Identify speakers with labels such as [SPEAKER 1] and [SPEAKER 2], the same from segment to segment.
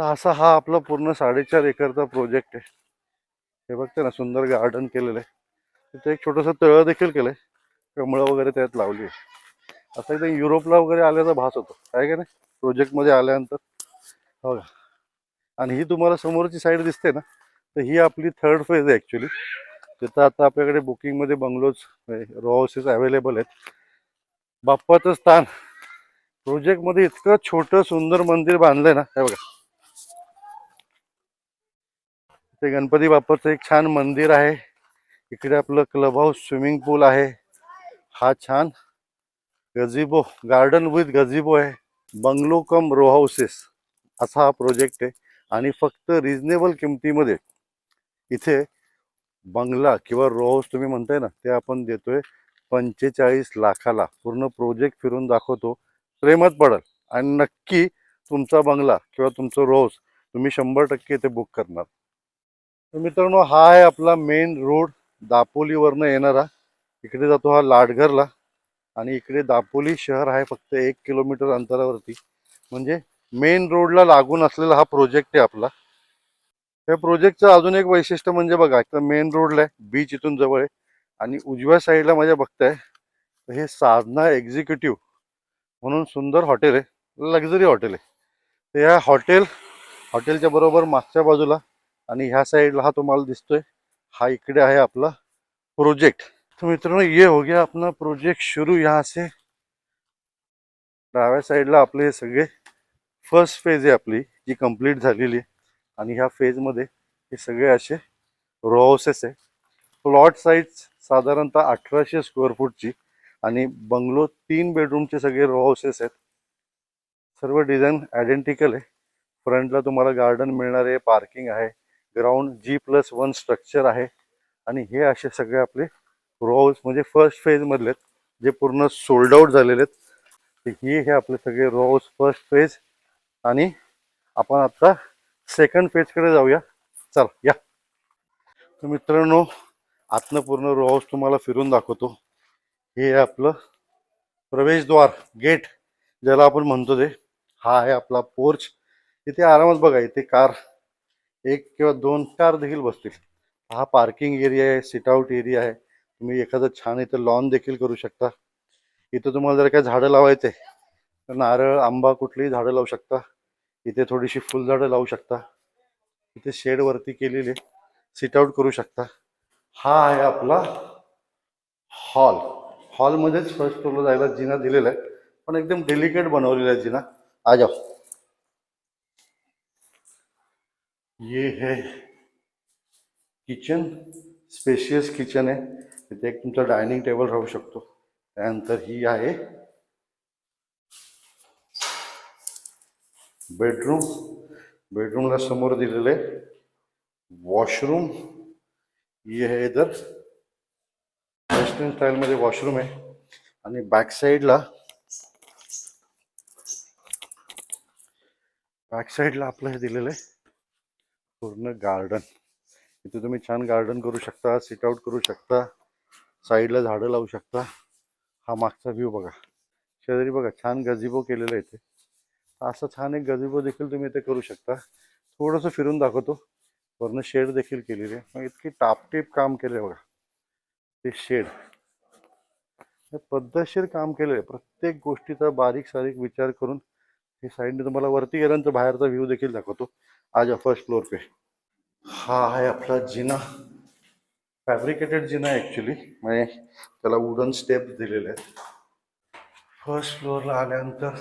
[SPEAKER 1] तर असा हा आपला पूर्ण साडेचार एकरचा प्रोजेक्ट आहे. हे बघते ना सुंदर गार्डन केलेलं आहे. तिथे एक छोटंसं तळं देखील केलं आहे कमळं वगैरे त्यात लावली आहे. असं एकदम युरोपला वगैरे आल्याचा भास होतो. काय का नाही? प्रोजेक्टमध्ये आल्यानंतर. हो का? आणि ही तुम्हाला समोरची साईड दिसते ना तर ही आपली थर्ड फेज आहे ॲक्च्युली तिथं आता आपल्याकडे बुकिंगमध्ये बंगलोज रो हाऊसेस अवेलेबल आहेत. बाप्पाचं स्थान. प्रोजेक्टमध्ये इतकं छोटं सुंदर मंदिर बांधलं आहे ना हे बघा. ते गणपती बाप्पाचं एक छान मंदिर आहे. इकडे आपलं क्लब हाऊस स्विमिंग पूल आहे. हा छान गझिबो गार्डन विथ गझिबो आहे. बंगलो कम रो हाऊसेस असा हा प्रोजेक्ट आहे. आणि फक्त रिजनेबल किमतीमध्ये इथे बंगला किंवा रो हाऊस तुम्ही म्हणताय ना ते आपण देतोय पंचेचाळीस लाखाला. पूर्ण प्रोजेक्ट फिरून दाखवतो. प्रेमात पडेल. आणि नक्की तुमचा बंगला किंवा तुमचं रोज तुम्ही शंभर टक्के इथे बुक करणार. मित्रांनो हा आहे आपला मेन रोड दापोलीवरनं येणारा. इकडे जातो हा लाडघरला आणि इकडे दापोली शहर आहे फक्त एक किलोमीटर अंतरावरती. म्हणजे मेन रोडला लागून असलेला हा प्रोजेक्ट आहे आपला. या प्रोजेक्टचं अजून एक वैशिष्ट्य म्हणजे बघा तर मेन रोडला आहे बीच इथून जवळ आहे. आणि उजव्या साईडला माझ्या बघताय तर हे साधना एक्झिक्युटिव्ह म्हणून सुंदर हॉटेल आहे. लक्झरी हॉटेल आहे. तर ह्या हॉटेल हॉटेलच्या बरोबर मागच्या बाजूला आणि ह्या साईडला हा तुम्हाला दिसतोय. हा इकडे आहे आपला प्रोजेक्ट. तो मित्रांनो ये हो गया अपना प्रोजेक्ट शुरू यहाँ से. डाव्या साईडला आपले हे सगळे फर्स्ट फेज आहे आपली जी कंप्लीट झालेली आहे. आणि ह्या फेजमध्ये हे सगळे असे रो हाऊसेस आहे. प्लॉट साईज साधारणतः अठराशे स्क्वेअर फूटची आणि बंगलो तीन बेडरूमचे सगळे रो हाऊसेस आहेत. सर्व डिझाईन आयडेंटिकल आहे. फ्रंटला तुम्हाला गार्डन मिळणार आहे पार्किंग आहे. Ground G plus one structure आहे. आणि हे असे सगळे आपले रो हाऊस म्हणजे फर्स्ट फेज मधले आहेत, जे पूर्ण सोल्ड आउट झालेले आहेत. हे हे आपले सगळे रो हाऊस फर्स्ट फेज आणि आपण आता सेकंड फेजकडे जाऊया. चल या. तर मित्रांनो आतनं पूर्ण रो हाऊस तुम्हाला फिरून दाखवतो. हे आपलं प्रवेशद्वार गेट ज्याला आपण म्हणतो ते. हा आहे आपला पोर्च इथे आरामात बघा इथे कार एक किंवा दोन कार देखील बसतील. हा पार्किंग एरिया आहे सिट आउट एरिया आहे. तुम्ही एखादं छान इथं लॉन देखील करू शकता. इथं तुम्हाला जर काय झाडं लावायचे तर नारळ आंबा कुठलीही झाडं लावू शकता. इथे थोडीशी फुलझाडं लावू शकता. इथे शेडवरती केलेली सिट आउट करू शकता. हा आहे आपला हॉल हॉलमध्येच फर्स्ट फ्लोरला जायला जिना दिलेला आहे. पण एकदम डेलिकेट बनवलेला आहे जिना. आ जाओ. ये है किचन स्पेशियस किचन आहे इथे एक तुमचा डायनिंग टेबल राहू शकतो. त्यानंतर ही आहे बेडरूम बेडरूमला समोर दिलेलं आहे वॉशरूम ये आहे इधर. वेस्टर्न स्टाईलमध्ये वॉशरूम आहे. आणि बॅक साईडला बॅक साईडला आपलं हे दिलेलं आहे. पूर्ण गार्डन इथे तुम्ही छान गार्डन करू शकता सिट आउट करू शकता साईडला झाडं लावू शकता. हा मागचा व्ह्यू बघा. शेजारी बघा छान गजिबो केलेलं आहे इथे. असं छान एक गजिबो देखील तुम्ही इथे करू शकता. थोडंसं फिरून दाखवतो. वरनं शेड देखील केलेली आहे. मग इतकी टापटीप काम केलं आहे बघा. ते शेड हे पद्धतशीर काम केलं आहे. प्रत्येक गोष्टीचा बारीक सारीक विचार करून हे साईडने तुम्हाला वरती गेल्यानंतर बाहेरचा व्ह्यू देखील दाखवतो. आज फर्स्ट फ्लोअर पे. हा आहे आपला जिना. फॅब्रिकेटेड जिना आहे ॲक्च्युली म्हणजे त्याला वुडन स्टेप्स दिलेले आहेत. फर्स्ट फ्लोअरला आल्यानंतर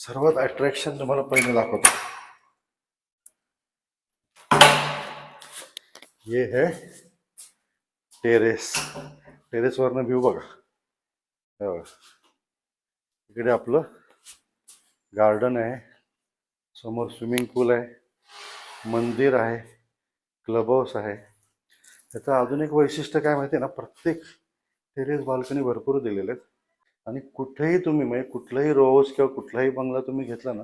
[SPEAKER 1] सर्वात अट्रॅक्शन तुम्हाला पहिले दाखवतो. हे है टेरेस टेरेसवरनं व्ह्यू बघा. इकडे आपलं गार्डन आहे. समोर स्विमिंग पूल आहे. मंदिर आहे क्लब हाऊस आहे. त्याचं अजून एक वैशिष्ट्य काय माहिती आहे ना प्रत्येक टेरेस बाल्कनी भरपूर दिलेले आहेत. आणि कुठेही तुम्ही म्हणजे कुठलाही रो किंवा कुठलाही बंगला तुम्ही घेतला ना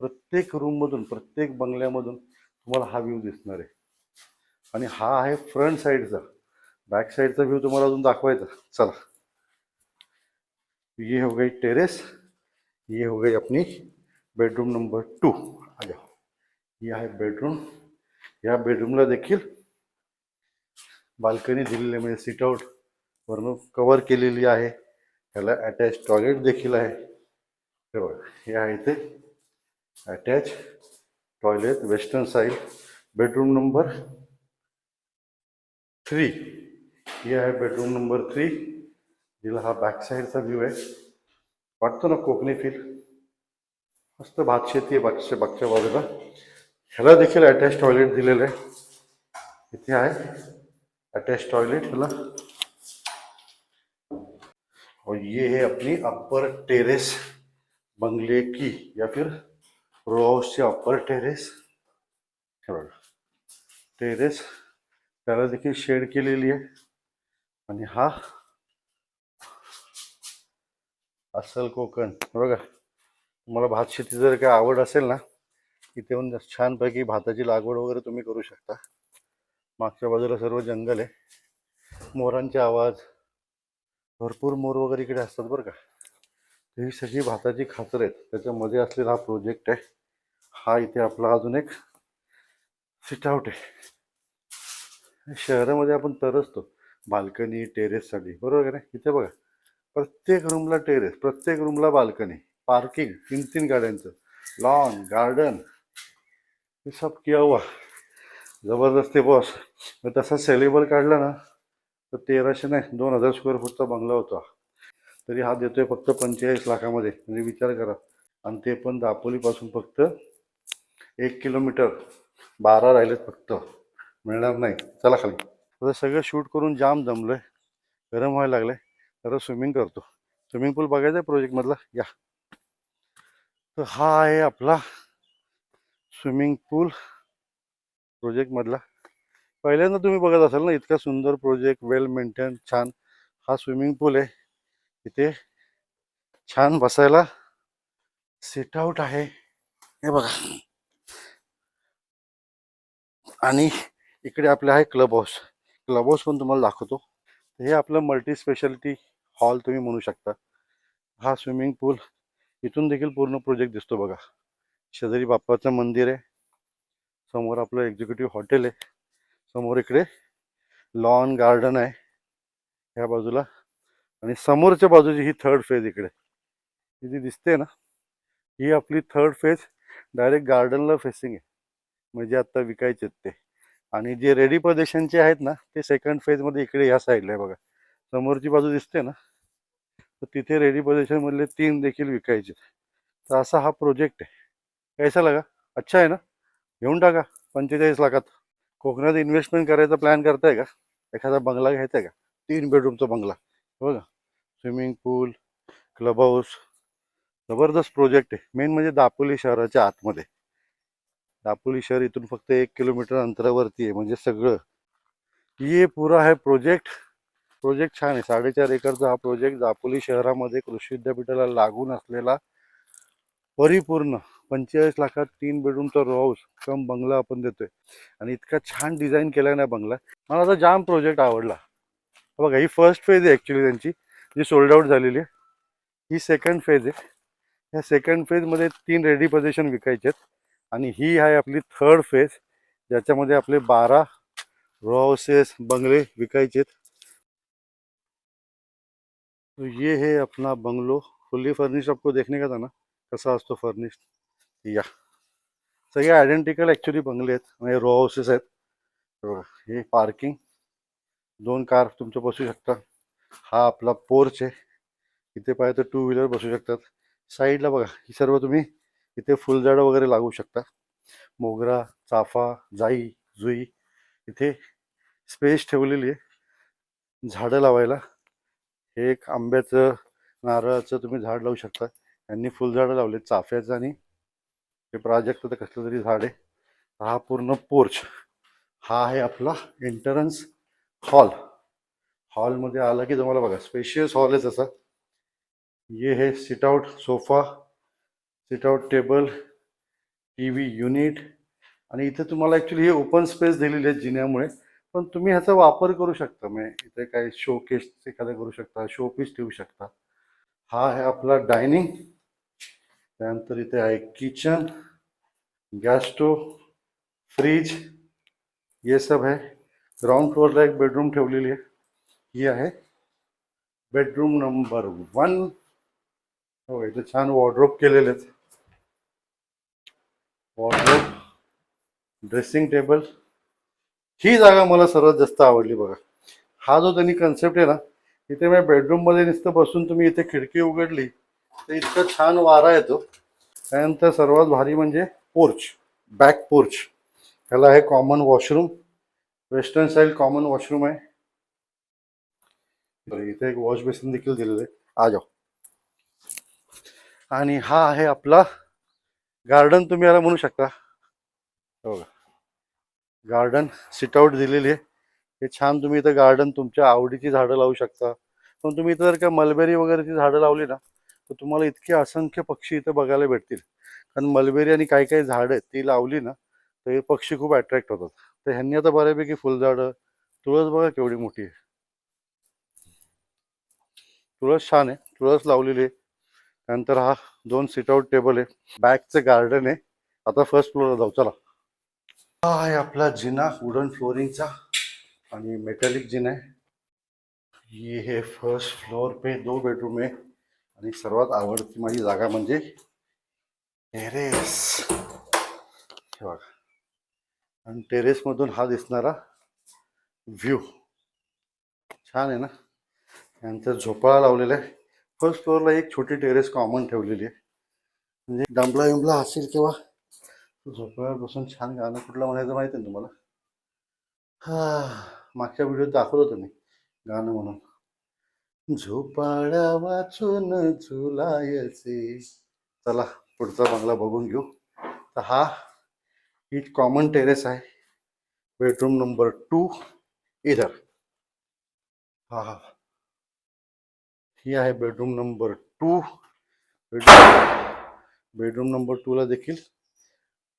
[SPEAKER 1] प्रत्येक रूममधून प्रत्येक बंगल्यामधून तुम्हाला हा व्ह्यू दिसणार आहे. आणि हा आहे फ्रंट साईडचा बॅक साईडचा व्ह्यू तुम्हाला अजून दाखवायचा. चला. ये हो गई टेरेस ये हो गई अपनी बेडरूम नंबर टू आ जाओ. ही आहे बेडरूम या बेडरूमला देखील बाल्कनी दिलेली आहे सिट आउट वरून केलेली आहे त्याला अटॅच टॉयलेट देखील आहे हे। बघा हे toilet western side bedroom number three ही आहे बेडरूम नंबर थ्री जिला हा बॅक साईडचा व्ह्यू आहे वाटतो ना कोकणी फील मस्त भात शेती आहे बागच्या बागच्या बाजूला ह्याला देखील अटॅच टॉयलेट दिलेलं आहे. इथे आहे. अटॅच टॉयलेट ह्याला. और ये है अपनी अपर टेरेस बंगले की या फिर रो हाउस से अपर टेरेस हे बघा. टेरेस त्याला देखील शेड केलेली आहे. आणि हा अस्सल कोकण. बघा तुम्हाला भात शेती जर काय आवड असेल ना तिथे येऊन छानपैकी भाताची लागवड वगैरे तुम्ही करू शकता. मागच्या बाजूला सर्व जंगल आहे. मोरांचे आवाज भरपूर मोर वगैरे इकडे असतात बरं का. ही सगळी भाताची खातर आहेत. त्याच्यामध्ये असलेला हा प्रोजेक्ट आहे. हा इथे आपला अजून एक सिटआउट आहे. शहरामध्ये आपण तरसतो. बाल्कनी टेरेससाठी बरोबर आहे ना इथे बघा. प्रत्येक रूमला टेरेस प्रत्येक रूमला बाल्कनी पार्किंग तीन तीन गाड्यांचं. लॉन गार्डन हे सब किया हुआ. जबरदस्त आहे बॉस मग तसा सेलेबल काढला ना तर तेराशे नाही दोन हजार स्क्वेअर फूटचा बंगला होता. तरी हा देतोय फक्त पंचेचाळीस लाखामध्ये. म्हणजे विचार करा. आणि ते पण दापोलीपासून फक्त एक किलोमीटर बारा राहिलेत फक्त. मिळणार नाही. चला खाली. आता सगळं शूट करून जाम जमलोय गरम व्हायला लागलंय. तर स्विमिंग करतो. स्विमिंग पूल बघायचा आहे प्रोजेक्टमधला या. तर हा आहे आपला स्विमिंग पूल प्रोजेक्टमधला पहिल्यांदा तुम्ही बघत असाल ना इतका सुंदर प्रोजेक्ट वेल मेंटेन छान. हा स्विमिंग पूल आहे. इथे छान बसायला सिट आउट आहे. हे बघा. आणि इकडे आपले आहे क्लब हाऊस क्लब हाऊस पण तुम्हाला दाखवतो. हे आपलं मल्टी स्पेशालिटी हॉल तुम्ही म्हणू शकता. हा स्विमिंग पूल इथून देखील पूर्ण प्रोजेक्ट दिसतो बघा. शेजारी बाप्पाचं मंदिर आहे. समोर आपलं एक्झिक्युटिव्ह हॉटेल आहे. समोर इकडे लॉन गार्डन आहे. ह्या बाजूला. आणि समोरच्या बाजूची ही थर्ड फेज इकडे. ही जी दिसते ना ही आपली थर्ड फेज डायरेक्ट गार्डनला फेसिंग आहे. म्हणजे आत्ता विकायचे आहेत ते. आणि जे रेडी प्रदेशांचे आहेत ना ते सेकंड फेजमध्ये इकडे ह्या साईडला आहे बघा. समोरची बाजू दिसते ना तर तिथे रेडी प्रदेशांमधले तीन देखील विकायचे तर असा हा प्रोजेक्ट आहे. कैसा लगा अच्छा आहे ना? घेऊन टाका. पंचेचाळीस लाखात. कोकणात इन्व्हेस्टमेंट करायचा प्लॅन करताय का? एखादा बंगला घ्यायचा आहे का? तीन बेडरूमचा बंगला. बघा स्विमिंग पूल क्लब हाऊस जबरदस्त प्रोजेक्ट आहे. मेन म्हणजे दापोली शहराच्या आतमध्ये. दापोली शहर इथून फक्त एक किलोमीटर अंतरावरती आहे. म्हणजे सगळं. ये पुरा आहे प्रोजेक्ट प्रोजेक्ट छान आहे. साडेचार एकरचा हा प्रोजेक्ट दापोली शहरामध्ये कृषी विद्यापीठाला लागून असलेला परिपूर्ण पंचेचाळीस लाखात तीन बेडरूमचा रो हाऊस कम बंगला आपण देतोय. आणि इतका छान डिझाईन केला ना बंगला मला आता जाम प्रोजेक्ट आवडला. बघा ही फर्स्ट फेज आहे ॲक्च्युली त्यांची जी सोल्ड आउट झालेली आहे. ही सेकंड फेज आहे. ह्या सेकंड फेजमध्ये तीन रेडी पोझिशन विकायचे आहेत आणि ही आहे आपली थर्ड फेज ज्याच्यामध्ये आपले बारा रो हाऊसेस बंगले विकायचे आहेत तो ये है अपना बंगलो फुल्ली फर्निश आपको देखने का था ना? कसा असतो फर्निश या. सगळे आयडेंटिकल ॲक्च्युली बंगले आहेत. म्हणजे रो हाऊसेस आहेत. हे हे पार्किंग दोन कार तुमचं बसू शकता हा आपला पोर्च आहे. इथे पाहिजे तर टू व्हीलर बसू शकतात. साईडला बघा ही सर्व तुम्ही इथे फुलझाडं वगैरे लागू शकता. मोगरा चाफा जाई जुई. इथे स्पेस ठेवलेली आहे. झाडं लावायला. हे एक आंब्याचं नारळाचं तुम्ही झाड लावू शकता. यांनी फुलझाडं लावले चाफ्याचं आणि हे प्राजक्त तर कसलं तरी झाड आहे. हा पूर्ण पोर्च हा आहे आपला एंटरन्स हॉल हॉलमध्ये आला की तुम्हाला बघा स्पेशियस हॉल आहे तसा ये हे sit out sofa sit out table T V unit आणि इथे तुम्हाला ॲक्च्युली हे ओपन स्पेस दिलेली आहे जिन्यामुळे. पण तुम्ही ह्याचा वापर करू शकता. म्हणजे इथे काय शोकेस एखादा करू शकता शोपीस ठेवू शकता. हा आहे आपला डायनिंग त्यानंतर इथे आहे किचन गॅस स्टोव फ्रीज हे सब आहे. ग्राउंड फ्लोअरला एक बेडरूम ठेवलेली आहे. ही आहे. Bedroom number one. हो इथे छान वॉर्ड्रोप केलेले आहेत. वॉर्ड्रोप ड्रेसिंग टेबल ही जागा मला सर्वात जास्त आवडली बघा. हा जो त्यांनी कन्सेप्ट आहे ना इथे मी बेडरूममध्ये नुसतं बसून तुम्ही इथे खिडकी उघडली तर इतकं छान वारा येतो. त्यानंतर सर्वात भारी म्हणजे पोर्च बॅक पोर्च. ह्याला आहे common washroom western style common washroom आहे. इथे एक वॉश बेसिन देखील दिलेलं आहे. आ जाओ. आणि हा आहे आपला गार्डन तुम्ही याला म्हणू शकता. हो का गार्डन सिटआउट दिलेली आहे. हे छान तुम्ही इथं गार्डन तुमच्या आवडीची झाडं लावू शकता. पण तुम्ही इथं जर का मलबेरी वगैरेची झाडं लावली ना तर तुम्हाला इतके असंख्य पक्षी इथं बघायला भेटतील. कारण मलबेरी आणि काही काही झाडं आहेत ती लावली ना तर हे पक्षी खूप अट्रॅक्ट होतात. तर ह्यांनी आता बऱ्यापैकी फुलझाडं तुळस बघा केवढी मोठी आहे. तुळस छान आहे तुळस लावलेली आहे. त्यानंतर हा दोन सिटआउट टेबल आहे. बॅकचं गार्डन आहे. आता फर्स्ट फ्लोअरला जाऊ चला. हा आहे आपला जिना वुडन फ्लोरिंगचा आणि मेटॅलिक जिना आहे. ये है फर्स्ट फ्लोअर पे दो बेडरूम आहे. आणि सर्वात आवडती माझी जागा म्हणजे टेरेस. हे बघा. आणि टेरेसमधून हा दिसणारा व्ह्यू. छान आहे ना? त्यानंतर झोपाळा लावलेला आहे. फर्स्ट फ्लोअरला एक छोटी टेरेस कॉमन ठेवलेली आहे. म्हणजे डंबला विंबला असेल किंवा झोपाळ्यावर बसून छान गाणं कुठलं म्हणायचं माहिती आहे तुम्हाला? हा मागच्या व्हिडिओत दाखवलं होतं मी गाणं म्हणून. झोपाळा वाचून झुलायचे. चला पुढचा बंगला बघून घेऊ. तर हा ही कॉमन टेरेस आहे. बेडरूम नंबर टू इधर. हा हा. ही आहे bedroom number two bedroom bedroom number टूला देखील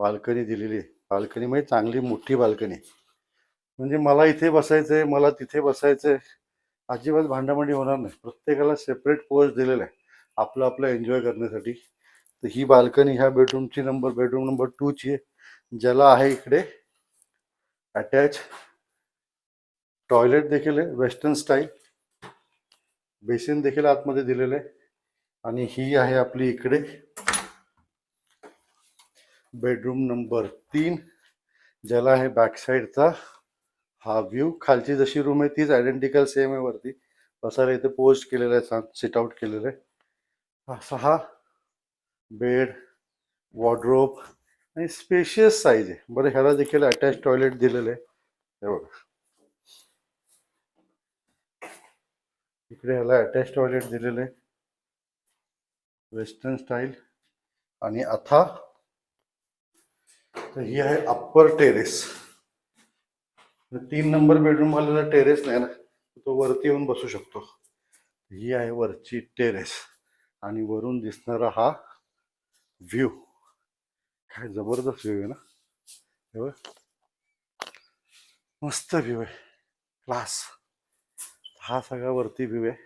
[SPEAKER 1] बाल्कनी दिलेली आहे. बाल्कनी म्हणजे चांगली मोठी बाल्कनी म्हणजे मला इथे बसायचं आहे मला तिथे बसायचं आहे अजिबात भांडाभांडी होणार नाही. प्रत्येकाला सेपरेट पोस्ट दिलेला आहे आपलं आपलं एन्जॉय करण्यासाठी. तर ही बाल्कनी ह्या बेडरूमची नंबर बेडरूम नंबर टूची आहे. ज्याला आहे इकडे अटॅच टॉयलेट देखील आहे वेस्टर्न स्टाईल बेसिन देखील आतमध्ये दिलेलं आहे. आणि ही आहे आपली इकडे बेडरूम नंबर तीन. ज्याला आहे बॅकसाईडचा हा व्ह्यू खालची जशी रूम आहे तीच आयडेंटिकल सेम आहे वरती. बसायला इथे पोस्ट केलेलं आहे छान सिट आउट केलेलं आहे. असा हा बेड वॉर्ड्रोब आणि स्पेशियस साईज आहे. बरं ह्याला देखील अटॅच टॉयलेट दिलेलं आहे. हे बघा. इकडे ह्याला अटॅच टॉयलेट दिलेलं आहे. वेस्टर्न स्टाईल आणि आता तर ही आहे अप्पर टेरेस तीन नंबर बेडरूम आलेला टेरेस नाही ना तो वरती येऊन बसू शकतो. ही आहे वरची टेरेस आणि वरून दिसणारा हा व्ह्यू काय जबरदस्त व्ह्यू आहे ना. हे मस्त व्ह्यू आहे. क्लास हा सगळा वरती व्ह्यू आहे.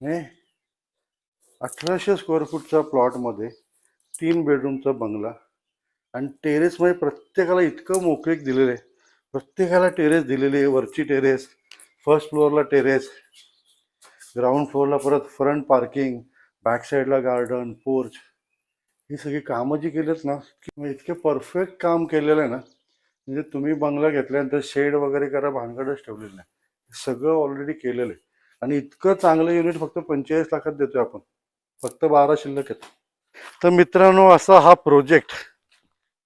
[SPEAKER 1] नाही अठराशे स्क्वेअर फूटच्या प्लॉटमध्ये तीन बेडरूमचा बंगला आणि टेरेसमध्ये प्रत्येकाला इतकं मोकळीक दिलेलं आहे. प्रत्येकाला टेरेस दिलेली आहे वरची टेरेस फर्स्ट फ्लोअरला टेरेस ग्राउंड फ्लोअरला परत फ्रंट पार्किंग बॅक साईडला गार्डन पोर्च ही सगळी कामं जी केलीत ना की इतके परफेक्ट काम केलेलं आहे ना म्हणजे तुम्ही बंगला घेतल्यानंतर शेड वगैरे करा भानगडच ठेवलेलं नाही. हे सगळं ऑलरेडी केलेलं आहे. आणि इतकं चांगलं युनिट फक्त पंचेचाळीस लाखात देतोय आपण. फक्त बारा शिल्लक आहेत. तर मित्रांनो असा हा प्रोजेक्ट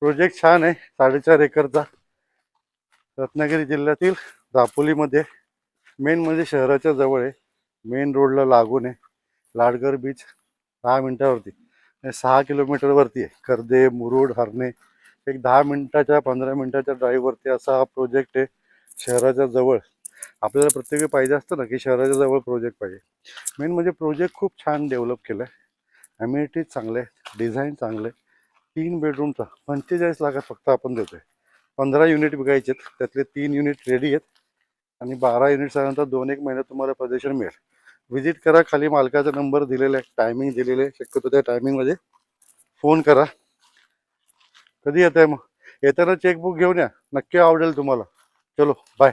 [SPEAKER 1] प्रोजेक्ट छान आहे साडेचार एकरचा. रत्नागिरी जिल्ह्यातील दापोलीमध्ये मेन म्हणजे शहराच्या जवळ आहे. मेन रोडला लागून आहे. लाडगर बीच दहा मिनिटावरती सहा किलोमीटरवरती आहे. कर्दे मुरुड हरणे. एक दहा मिनिटाच्या पंधरा मिनिटाच्या ड्राईव्हवरती असा हा प्रोजेक्ट आहे शहराच्या जवळ. आपल्याला प्रत्येक पाहिजे असतं ना की शहराच्या जवळ प्रोजेक्ट पाहिजे. मेन म्हणजे प्रोजेक्ट खूप छान डेव्हलप केला आहे अम्युनिटीज चांगले आहे डिझाईन चांगले आहे तीन बेडरूमचा पंचेचाळीस लाखात फक्त आपण देतो आहे पंधरा युनिट विकायचे आहेत. त्यातले तीन युनिट रेडी आहेत. आणि बारा युनिट साधारणतः दोन एक महिन्यात तुम्हाला प्रदर्शन मिळेल. व्हिजिट करा. खाली मालकाचा नंबर दिलेला आहे. टायमिंग दिलेले आहे. शक्यतो त्या टायमिंगमध्ये फोन करा. कधी येत आहे मग? येताना चेकबुक घेऊन या. नक्की आवडेल तुम्हाला. चलो बाय